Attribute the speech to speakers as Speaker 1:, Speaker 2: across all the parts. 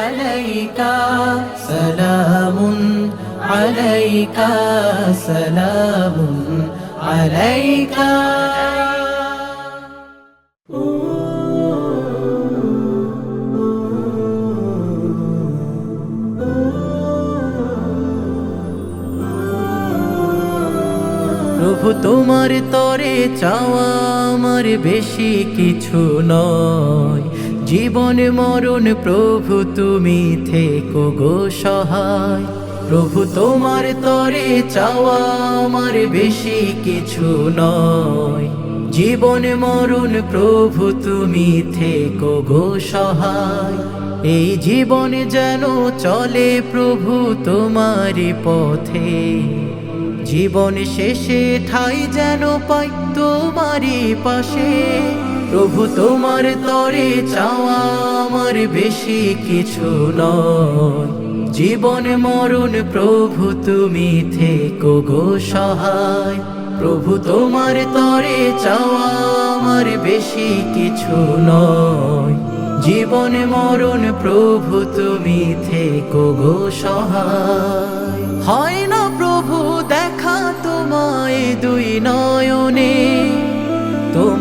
Speaker 1: আলাইকা সালামুন আলাইকা সালামুন আলাইকা প্রভু তোমার তরে চাওয়া আমার বেশি কিছু নয়। জীবন মরণ প্রভু তুমি থেকো গো সহায়। প্রভু তোমার তরে চাওয়া আমার বেশি কিছু নয়। জীবন মরণ প্রভু তুমি থেকো গো সহায়। এই জীবন যেন চলে প্রভু তোমার পথে। জীবন শেষে ঠাই যেন পাই তোমারই পাশে। প্রভু, তোমার তরে চাওয়া আমার বেশি কিছু নয়। জীবন, মরণ, প্রভু, তুমি থেকো গো সহায়। প্রভু, তোমার তরে চাওয়া আমার বেশি কিছু নয়। জীবন, মরণ, প্রভু, তুমি থেকো গো সহায়। হয় না প্রভু, দেখা তোমায় দুই নয়নে।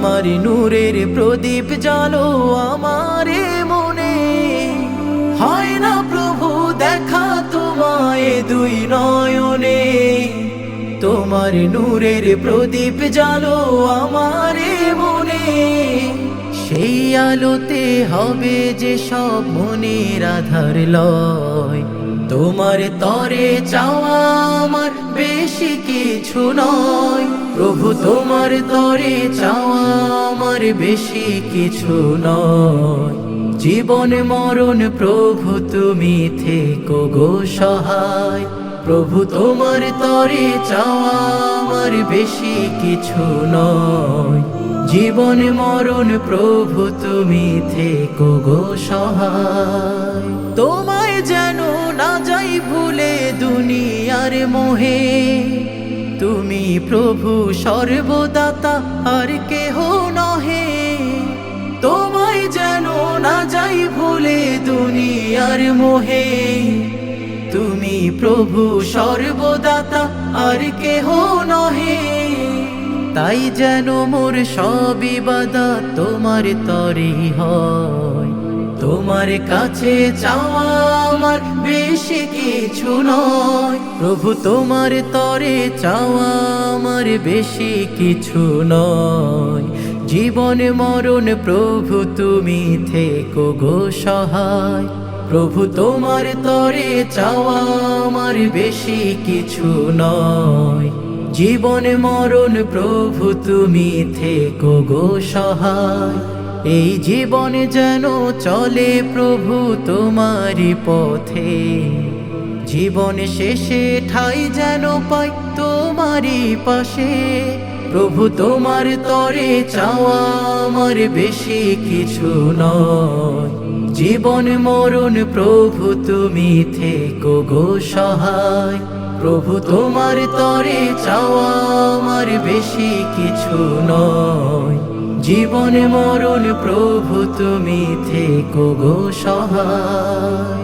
Speaker 1: তোমার নূরের প্রদীপ জালো আমারে মনে। হয় না প্রভু, দেখা তোমায় দুই নয়নে। তোমার নূরের প্রদীপ জালো আমারে মনে। সেই আলোতে হবে যে সব মনের আধার লয়। তোমার তরে চাওয়া আমার বেশি কিছু নয়। প্রভু, তোমার তরে চাওয়া আমার বেশি কিছু নয়। জীবন, মরণ, প্রভু, তুমি থেকো গো সহায়। প্রভু, তোমার তরে চাওয়া আমার বেশি কিছু নয়। জীবন মরণ প্রভু তুমি থেকো গো সহায়। তোমায় যেন না যাই ভুলে দুনিয়ার মোহে, তুমি প্রভু সর্বদাতা আর কেহ নহে। তোমায় যেন না যাই ভুলে দুনিয়ার মোহে, তুমি প্রভু সর্বদাতা আর কেহ নহে। তাই যেন মোর সবই বাদা তোমার তরি হয়। তোমার কাছে চাওয়া আমার বেশি কিছু নয়। প্রভু, তোমার তরে চাওয়া আমার বেশি কিছু নয়। জীবন, মরণ, প্রভু, তুমি থেকো গো সহায়। প্রভু, তোমার তরে চাওয়া আমার বেশি কিছু নয়। জীবন মরণ প্রভু তুমি থেকো গো সহায়। এই জীবন যেন চলে প্রভু তোমারি পথে। জীবন শেষে ঠাই যেন পাই তোমারি পাশে। প্রভু তোমার তরে চাওয়া আমার বেশি কিছু নয়। জীবন মরণ প্রভু তুমি থেকো গো সহায়। প্রভু তোমার তরে চাওয়া আমার বেশি কিছু নয়। জীবন মরণ প্রভু তুমি থেকো গো সহায়।